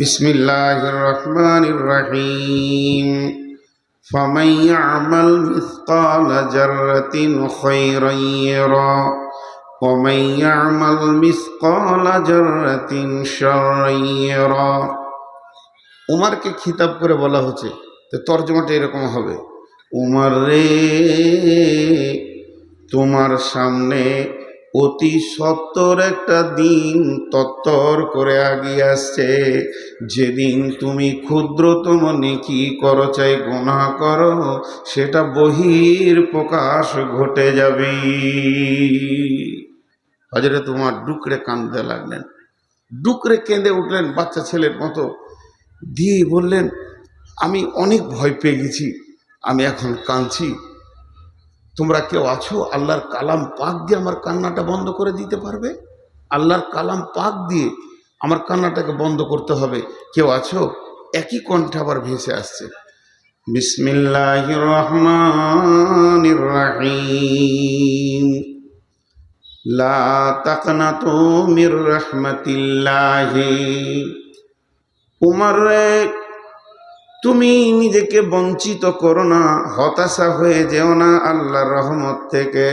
بسم الله الرحمن الرحيم فمن يعمل مثقال ذرة خيرا يرى ومن يعمل مثقال ذرة شرا يرى উমারকে খিতাব করে বলা হচ্ছে তো তর্জমাটা এরকম হবে উমার রে তোমার সামনে অতি সত্তর একটা দিন তত্তর করে আগিয়ে আসছে যেদিন তুমি ক্ষুদ্রতম নেকি করো, চাই গুনাহ করো, সেটা বহির প্রকাশ ঘটে যাবে। হজরে তোমার ডুকরে কাঁদতে লাগলেন। ডুকরে কেঁদে উঠলেন বাচ্চা ছেলের মতো। দিয়ে বললেন, আমি অনেক ভয় পেয়ে গেছি। আমি এখন কাঁদছি। তোমরা কেউ আছো? আল্লাহর কালাম পাক দিয়ে আমার কান্নাটা বন্ধ করে দিতে পারবে? আল্লাহর কালাম পাক দিয়ে আমার কান্নাটাকে বন্ধ করতে হবে। কেউ আছো? একই কণ্ঠে আবার ভেসে আসছে। বিসমিল্লাহ রহমান রাহিম লা মির রাহমাতিল্লাহি। উমর রে তুমি নিজেকে বঞ্চিত করো না, হতাশা হয়ে যেও না আল্লাহর রহমত থেকে।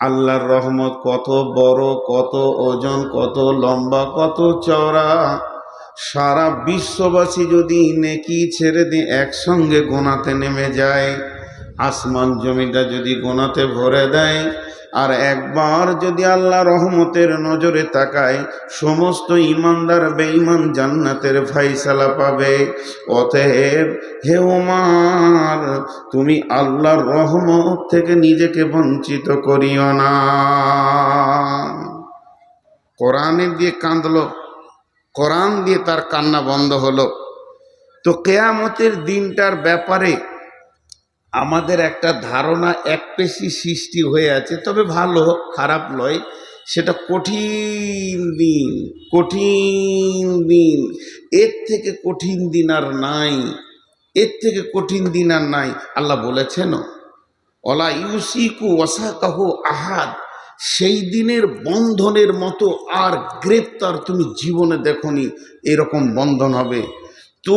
আল্লাহর রহমত কত বড়, কত ওজন, কত লম্বা, কত চওড়া। সারা বিশ্ববাসী যদি নেকি ছেড়ে দিয়ে একসঙ্গে গোনাতে নেমে যায় আসমান জমিটা যদি গোনাতে ভরে দেয়, আর একবার যদি আল্লাহ রহমতের নজরে তাকায়, সমস্ত ইমানদার বেঈমান জান্নাতের ফাইসালা পাবে। অতএব হে ওমার তুমি আল্লাহর রহমত থেকে নিজেকে বঞ্চিত করিও না। কোরআনে দিয়ে কাঁদলো, কোরআন দিয়ে তার কান্না বন্ধ হলো। তো কেয়ামতের দিনটার ব্যাপারে আমাদের একটা ধারণা এক পেশি সৃষ্টি হয়ে আছে, তবে ভালো খারাপ নয়, সেটা কঠিন দিন কঠিন দিন। এর থেকে কঠিন দিন আর নাই, এর থেকে কঠিন দিন আর নাই, আল্লাহ বলেছেন, অলা ইউসিকু ওয়াসাকাহু আহাদ সেই দিনের বন্ধনের মতো আর গ্রেপ্তার তুমি জীবনে দেখনি, এরকম বন্ধন হবে। তো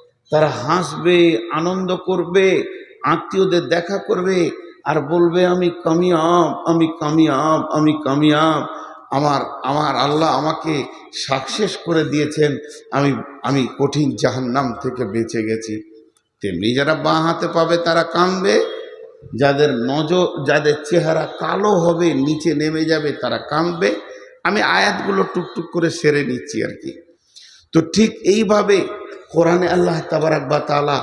তারা হাসবে, আনন্দ করবে, আত্মীয়দের দেখা করবে আর বলবে, আমি কামিয়াব আমি কামিয়াব আমি কামিয়াব। আমার আমার আল্লাহ আমাকে সাকসেস করে দিয়েছেন। আমি আমি কঠিন জাহান্নাম থেকে বেঁচে গেছি। তেমনি যারা বাঁ হাতে পাবে, তারা কাঁদবে। যাদের নজর, যাদের চেহারা কালো হবে, নিচে নেমে যাবে, তারা কাঁদবে। আমি আয়াতগুলো টুকটুক করে সেরে নিচ্ছি আর কি। তো ঠিক এইভাবে কোরআনে আল্লাহ তাবারাক বা তালা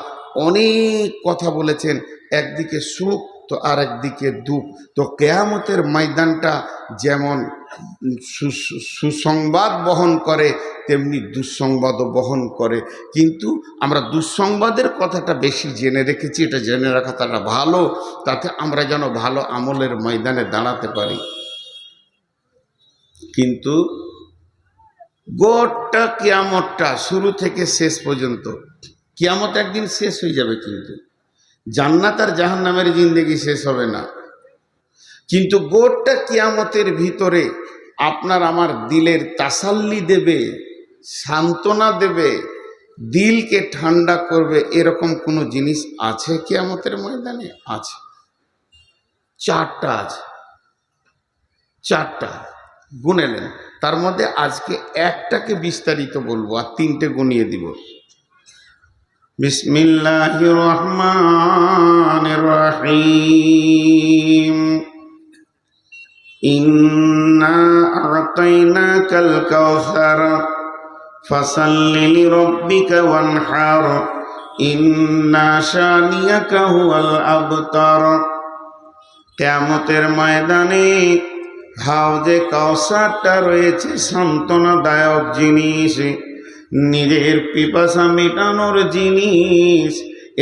অনেক কথা বলেছেন, একদিকে সুখ তো আর একদিকে দুঃখ। তো কেয়ামতের ময়দানটা যেমন সুসংবাদ বহন করে, তেমনি দুঃসংবাদও বহন করে। কিন্তু আমরা দুঃসংবাদের কথাটা বেশি জেনে রেখেছি, এটা জেনে রাখা তারা ভালো, তাতে আমরা যেন ভালো আমলের ময়দানে দাঁড়াতে পারি। কিন্তু গোটা কিয়ামতটা শুরু থেকে শেষ পর্যন্ত, কিয়ামত একদিন শেষ হয়ে যাবে কিন্তু। জান্নাত আর জাহান নামের জিন্দেগি শেষ হবে না। কিন্তু গোটা কিয়ামতের ভিতরে আপনার আমার দিলের তাসাল্লি দেবে, সান্ত্বনা দেবে, দিলকে ঠান্ডা করবে, এরকম কোনো জিনিস আছে কিয়ামতের ময়দানে? আছে। চারটা আছে। চারটা। গুনেলেন তার মধ্যে আজকে একটাকে বিস্তারিত বলব আর তিনটে গুনিয়ে দিব। বিসমিল্লাহ রহমান রহিম ইন্না আতাইনাকাল কাউসার, ফাসাল্লি লিরাব্বিকা ওয়ানহার। ইন্না শানিয়াকা হুয়াল আবতার। কেয়ামতের ময়দানে হাউজে কাউসারটা রয়েছে, সান্ত্বনাদায়ক জিনিস। নিজের পিপাসা মেটানোর জিনিস,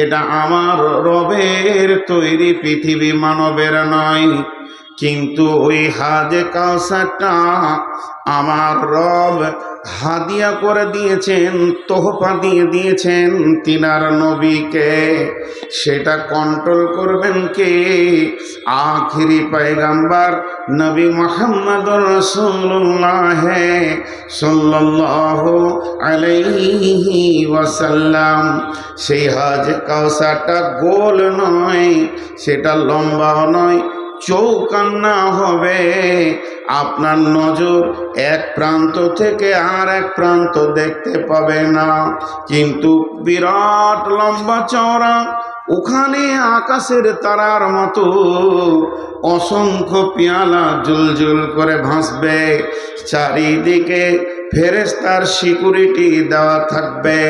এটা আমার রবের তৈরি পৃথিবী মানবের নয়। কিন্তু ওই হাজে কাউসারটা আমার রব হাদিয়া করে দিয়েছেন, তোহফা দিয়ে দিয়েছেন তিনার নবীকে। সেটা কন্ট্রোল করবেন কে? আখিরি পয়গাম্বার নবী মোহাম্মদ রসুল্লাহ সাল্লাল্লাহু আলাইহি ওয়াসাল্লাম। সেই হাজ কাউসারটা গোল নয়, সেটা লম্বাও নয় চৌকান্না হবে। আপনার নজর এক প্রান্ত থেকে আর এক প্রান্ত দেখতে পাবে না। কিন্তু বিরাট লম্বা চওড়া, ওখানে আকাশের তারার মতো অসংখ্য পেয়ালা জুলজুল করে ভাসবে। চারিদিকে ফেরেস্তার সিকিউরিটি দেওয়া থাকবে।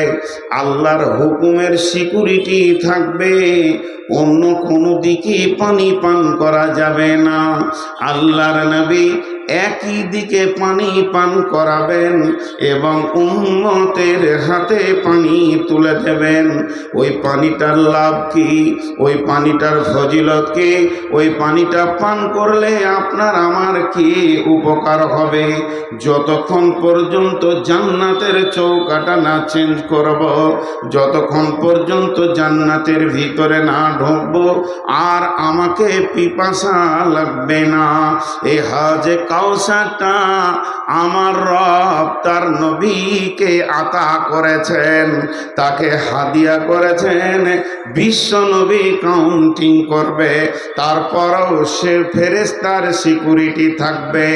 আল্লাহর হুকুমের সিকিউরিটি থাকবে। অন্য কোনো দিকে পানি পান করা যাবে না। আল্লাহর নবী একই দিকে পানি পান করাবেন এবং উম্মতের হাতে পানি তুলে দেবেন। ওই পানিটার লাভ কি? ওই পানিটার ফজিলত কি? ওই পানিটা পান করলে আপনার আমার কি উপকার হবে? যতক্ষণ পর্যন্ত জান্নাতের চৌকাটা না চেঞ্জ করব, যতক্ষণ পর্যন্ত জান্নাতের ভিতরে না ঢুকবো আর আমাকে পিপাসা লাগবে না। এই হাজে কাউসারটা আমার রব, তার নবীকে আতা করেছেন, তাকে হাদিয়া করেছেন। বিশ্ব নবী কাউন্টিং করবে, তারপরও সে ফেরেস্তার সিকিউরিটি থাকবে।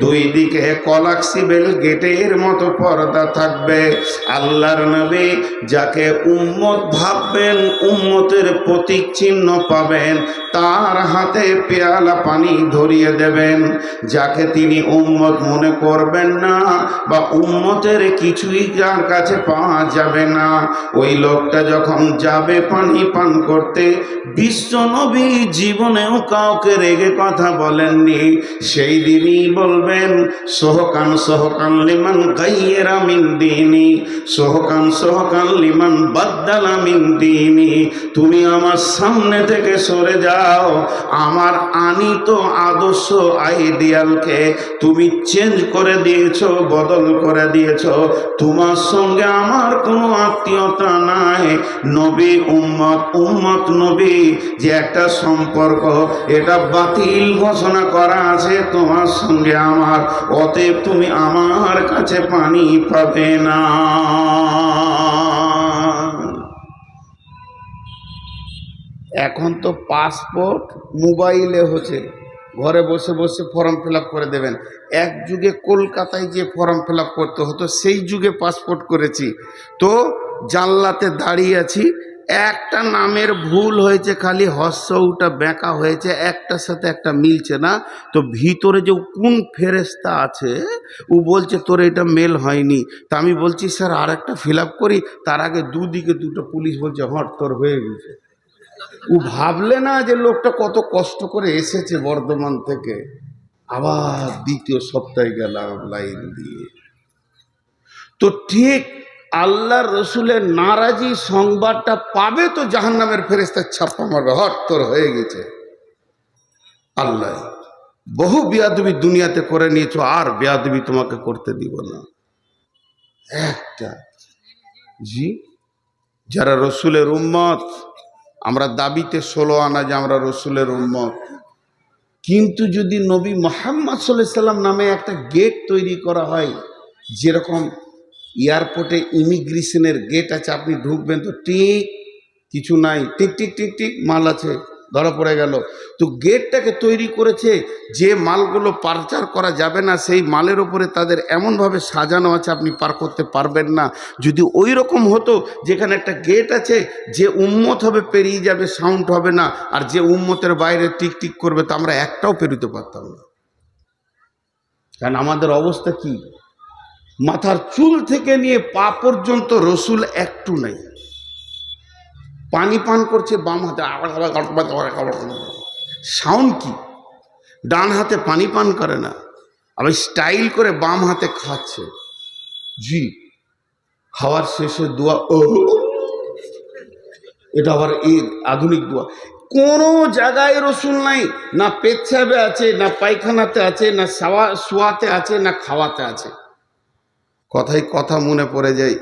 দুই দিকে কলাক্সিবেল গেটের মতো পর্দা থাকবে। আল্লাহর নবী যাকে উম্মত ভাববেন, উম্মতের প্রতীক চিহ্ন পাবেন, তার হাতে পেয়ালা পানি ধরিয়ে দেবেন। যাকে তিনি উম্মত মনে করবেন না বা উম্মতের কিছুই যার কাছে পাওয়া যাবে না। ওই লোকটা যখন যাবে পানি পান করতে, বিশ্ব নবী জীবনেও কাউকে রেগে কথা বলেননি। সেই দিনই বলবেন, সোহকান সোহকান লিমান গাইয়েরা মিন দিনি, সোহকান সোহকান লিমান বাদ্দালা মিন দিনি, তুমি আমার সামনে থেকে সরে যাও। আমার আনিত আদর্শ আইডিয়ালকে তুমি চেঞ্জ করে দিয়েছ, বদল করে দিয়েছ। তোমার সঙ্গে আমার কোনো আত্মীয়তা নাই। নবী উম্মত উম্মত নবী, যে একটা সম্পর্ক, এটা বাতিল ঘোষণা করা আছে তোমার সঙ্গে আমার। অতএব তুমি আমার কাছে পানি পাবে না। এখন তো পাসপোর্ট মোবাইলে হচ্ছে। ঘরে বসে বসে ফর্ম ফিল করে দেবেন। এক যুগে কলকাতায় যে ফর্ম ফিল করতে হতো, সেই যুগে পাসপোর্ট করেছি। তো জানলাতে দাঁড়িয়ে আছি। একটা নামের ভুল হয়েছে, খালি হস্যটা বেঁকা হয়েছে, একটার সাথে একটা মিলছে না। তো ভিতরে যে কোন ফেরেস্তা আছে, ও বলছে, তোর এটা মেল হয়নি। তা আমি বলছি, স্যার আর একটা ফিল করি। তার আগে দুদিকে দুটো পুলিশ বলছে, হট, তোর হয়ে গেছে। ও ভাবলে না যে লোকটা কত কষ্ট করে এসেছে বর্ধমান থেকে। আবার দ্বিতীয় সপ্তাহে গেলাম লাইন দিয়ে। তো ঠিক আল্লাহর রসুলের নারাজি সংবাদটা পাবে তো জাহান নামের ফেরেস্তার ছাপ্পা মারবে। হট, তোর হয়ে গেছে। আল্লাহ, বহু বিয়াদবি দুনিয়াতে করে নিয়েছো, আর বিয়াদবি তোমাকে করতে দিব না। একটা। জি? যারা রসুলের উম্মত আমরা দাবিতে ষোলো আনা যে আমরা রসুলের উম্মত। কিন্তু যদি নবী মোহাম্মদ সাল্লাম নামে একটা গেট তৈরি করা হয়, যেরকম এয়ারপোর্টে ইমিগ্রেশনের গেট আছে, আপনি ঢুকবেন তো টিক কিছু নাই, টিক টিক টিক টিক, মাল আছে। ধরা পড়ে গেল। তো গেটটাকে তৈরি করেছে যে মালগুলো পারচার করা যাবে না, সেই মালের ওপরে তাদের এমনভাবে সাজানো আছে, আপনি পার করতে পারবেন না। যদি ওই রকম হতো, যেখানে একটা গেট আছে, যে উম্মত হবে পেরিয়ে যাবে, সাউন্ড হবে না, আর যে উম্মতের বাইরে টিক টিক করবে, তা আমরা একটাও পেরোতে পারতাম না। কারণ আমাদের অবস্থা কি? মাথার চুল থেকে নিয়ে পা পর্যন্ত রসুল একটু নেই। পানি পান করছে বাম হাতে সাউন্ড কি? ডান হাতে পানি পান করে না, আবার স্টাইল করে বাম হাতে খাচ্ছে। জি, খাওয়ার শেষে দোয়া, ও, এটা আবার এই আধুনিক দোয়া। কোনো জায়গায় রসুন নাই, না পেচ্ছাবে আছে, না পায়খানাতে আছে, না সাওয়া, শোয়াতে আছে, না খাওয়াতে আছে। কথাই কথা মনে পড়ে যায়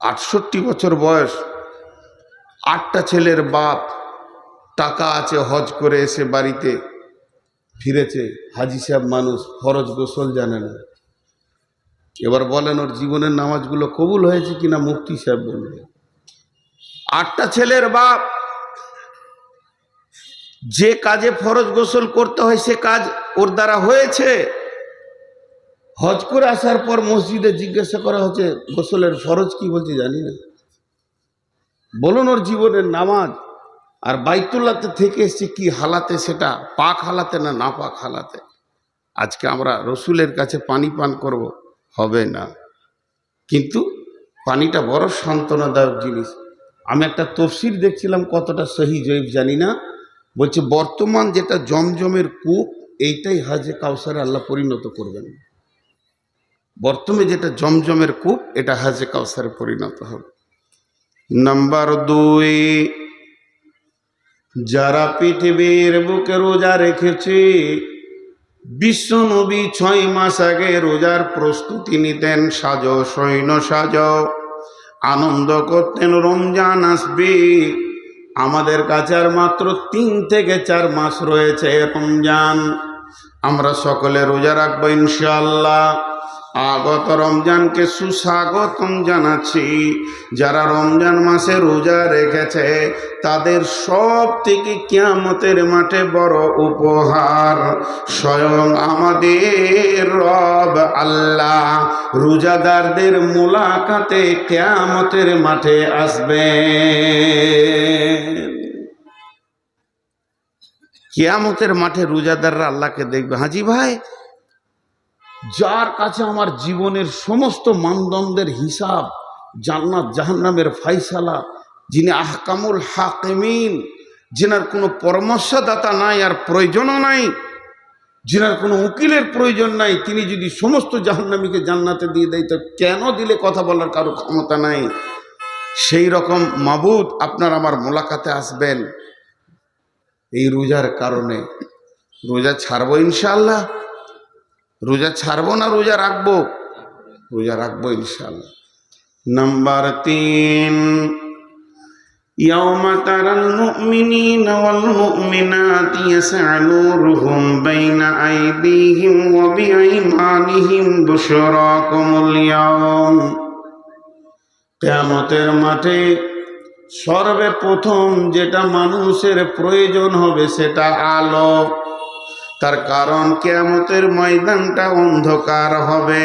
আটষট্টি বছর বয়স, আটটা ছেলের বাপ টাকা আছে হজ করে এসে বাড়িতে ফিরেছে। হাজি সাহেব মানুষ, ফরজ গোসল জানে না। এবার বলেন ওর জীবনের নামাজগুলো কবুল হয়েছে কিনা মুফতি সাহেব বলবে। আটটা ছেলের বাপ, যে কাজে ফরজ গোসল করতে হয় সে কাজ ওর দ্বারা হয়েছে। হজ করে আসার পর মসজিদে জিজ্ঞাসা করা হচ্ছে, গোসলের ফরজ কি বলছে জানি না। বলুন ওর জীবনের নামাজ আর বাইতুল্লাতে থেকে এসছে কি হালাতে সেটা, পাক হালাতে না না পাক হালাতে? আজকে আমরা রসুলের কাছে পানি পান করব, হবে না। কিন্তু পানিটা বড় সান্ত্বনাদায়ক জিনিস। আমি একটা তফসির দেখছিলাম কতটা সহি জৈব জানি না। বলছে, বর্তমান যেটা জমজমের কূপ, এইটাই হাজে কাউসারে আল্লাহ পরিণত করবেন। বর্তমানে যেটা জমজমের কূপ, এটা হাজে কাউসারে পরিণত হবে। নাম্বার দুই, যারা পৃথিবীর বুকে রোজা রেখেছে, বিশ্ব নবী ছয় মাস আগে রোজার প্রস্তুতি নিতেন, সাজ, সৈন্য সাজ, আনন্দ করতেন, রমজান আসবে। আমাদের কাছে আর মাত্র তিন থেকে চার মাস রয়েছে রমজান। আমরা সকলে রোজা রাখব ইনশাল্লাহ আগত রমজানকে সুস্বাগতম জানাচ্ছি। যারা রমজান মাসে রোজা রেখেছে, তাদের সব থেকে কিয়ামতের মাঠে বড় উপহার। স্বয়ং আমাদের রব আল্লাহ রোজাদারদের মোলাকাতে কিয়ামতের মাঠে আসবে কিয়ামতের মাঠে রোজাদাররা আল্লাহকে দেখবে। হাজি ভাই যার কাছে আমার জীবনের সমস্ত মানদণ্ডের হিসাব জান্নাত জাহান্নামের ফাইসালা, যিনি আহকামুল হাকিমিন, যেনার কোনো পরামর্শদাতা নাই আর প্রয়োজনও নাই, যেনার কোনো উকিলের প্রয়োজন নাই, তিনি যদি সমস্ত জাহান্নামীকে জান্নাতে দিয়ে দেয়, তো কেন দিলে কথা বলার কারও ক্ষমতা নাই? সেই রকম মাবুদ আপনার আমার মোলাকাতে আসবেন। এই রোজার কারণে। রোজা ছাড়বো ইনশাল্লাহ রোজা ছাড়বো না রোজা রাখবো রোজা রাখবো ইনশাল্লাহ নাম্বার তিন يوم ترى المؤمنين والمؤمنات يسعى نورهم بين أيديهم وبأيمانهم بشراكم اليوم কেয়ামতের মাঠে সর্বপ্রথম যেটা মানুষের প্রয়োজন হবে সেটা আলো তার কারণ কেয়ামতের ময়দানটা অন্ধকার হবে।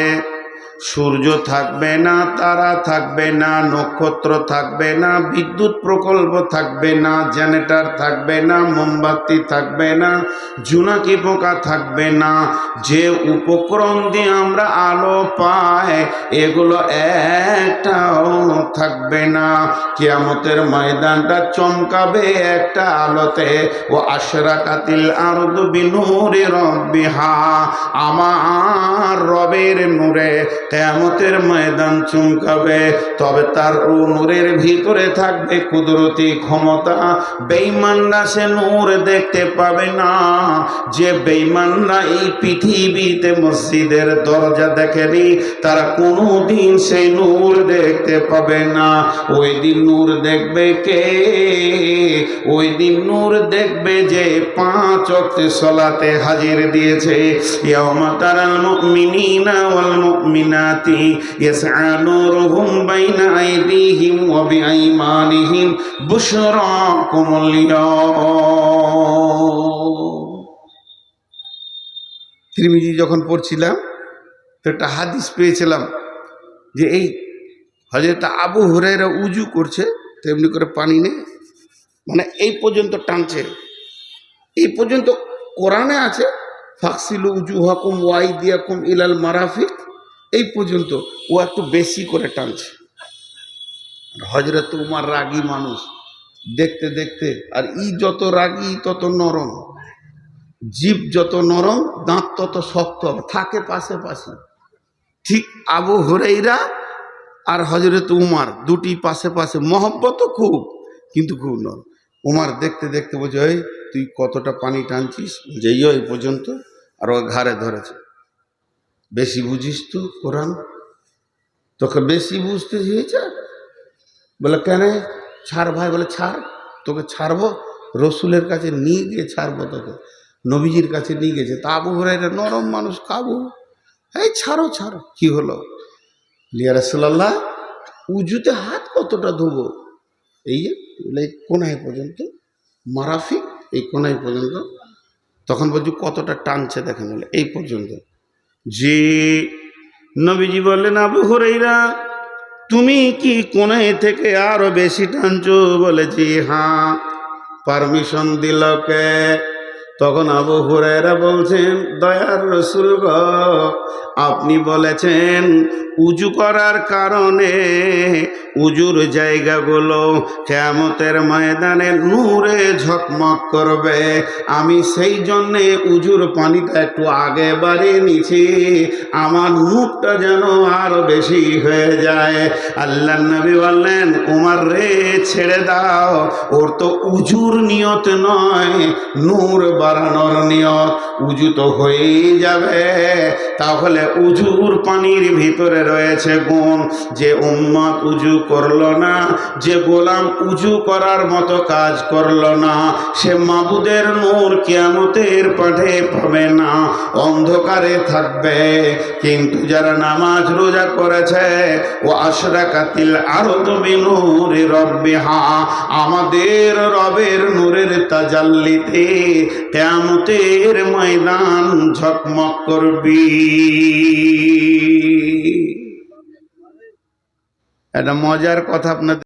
সূর্য থাকবে না, তারা থাকবে না, নক্ষত্র থাকবে না, বিদ্যুৎ প্রকল্প থাকবে না জেনারেটর থাকবে না, মোমবাতি থাকবে না জুনাকি পোকা থাকবে না। যে উপকরণ দিয়ে আমরা আলো পাই, এগুলো একটাও থাকবে না। কিয়ামতের ময়দানটা চমকাবে একটা আলোতে, ও আশরা কাতিল আরদ বিনুরে রব্বিহা, আমার রবের নূরে কেয়ামতের ময়দান চমকাবে, তবে তার নূরের ভিতরে থাকবে কুদরতি ক্ষমতা। বেঈমানরা সে নূর দেখতে পাবে না। যে বেঈমানরা এই পৃথিবীতে মসজিদের দরজা দেখেনি, তারা কোনো দিন সেই নূর দেখতে পাবে না। ওই দিন নূর দেখবে কে? ওই দিন নূর দেখবে যে পাঁচ অক্ট সলাতে হাজির দিয়েছে। ইয়াউমা তারাল মুমিনিনা ইয়াসআ নূরুহুম বাইনা আইদিহিম ওয়া বিআইমানিহিম বুশরাকুমুল ইয়াউম তিরমিজি যখন পড়ছিলাম, তো একটা হাদিস পেয়েছিলাম যে এই হজরত আবু হুরাইরা উজু করছে, তেমনি করে পানি নেই মানে এই পর্যন্ত টানছে। এই পর্যন্ত কোরআনে আছে ফাকসিলু উজু হাকুম ওয়াই দিয়াকুম ইলাল মারাফিক এই পর্যন্ত ও একটু বেশি করে টানছে। হজরত উমার রাগী মানুষ, দেখতে দেখতে, আর ই যত রাগী, তত নরম। জীব যত নরম, দাঁত তত শক্ত থাকে পাশে পাশে। ঠিক আবু হরেইরা আর হজরত উমার দুটি পাশে পাশে। মহব্বত খুব, কিন্তু খুব নরম। উমার দেখতে দেখতে ওই তুই কতটা পানি টানছিস? যেই এই পর্যন্ত। আর ও ঘাড়ে ধরেছে। বেশি বুঝিস তো, কোরআন? তোকে বেশি বুঝতে হয়েছে বলে, কেন? ছাড় ভাই, বলে, ছাড়। তোকে ছাড়বো? রসুলের কাছে নিয়ে গিয়ে ছাড়বো তোকে। নবীজির কাছে নিয়ে গেছে তা আবু হরাইরা নরম মানুষ কাবু এই, ছাড়ো ছাড়ো। কি হলো? লিয়া রসুল্লাহ উজুতে হাত কতটা ধোবো? এই যে এই কোনায় পর্যন্ত, মারাফিক, এই কোনায় পর্যন্ত। তখন বলছি, কতটা টানছে দেখেন এই পর্যন্ত। যে নবীজি বললেন, আবু হরেইরা, তুমি কি কোনে থেকে আরও বেশি টানছো? বলেছি হ্যাঁ। পারমিশন দিল কে? তখন আবু হুরেরা বলছেন, দয়ার রসুল গ, আপনি বলেছেন উজু করার কারণে উজুর জায়গাগুলো কেমতের ময়দানে নূরে ঝকমক করবে। আমি সেই জন্যে উজুর পানিটা একটু আগে বাড়িয়ে নিছি আমার মুখটা যেন আরও বেশি হয়ে যায়। আল্লাহ নবী বললেন, উমার রে, ছেড়ে দাও। ওর তো উজুর নিয়ত নয়, নূর বাড়ানোর নিয়ত উজু তো হয়েই যাবে। তাহলে উজুর পানির ভিতরে রয়েছে গুণ। যে উম্মত উজু করল না, যে গোলাম উজু করার মতো কাজ করল না, সে মাবুদের নূর কিয়ামতের পাঠে পাবে না, অন্ধকারে থাকবে। কিন্তু যারা নামাজ রোজা করেছে, ও আশরা কাতিল আরও তুমি নূরে রব্বে হা আমাদের রবের নূরের তাজাল্লিতে কেমতের ময়দান ঝকমক করবি। একটা মজার কথা আপনাদের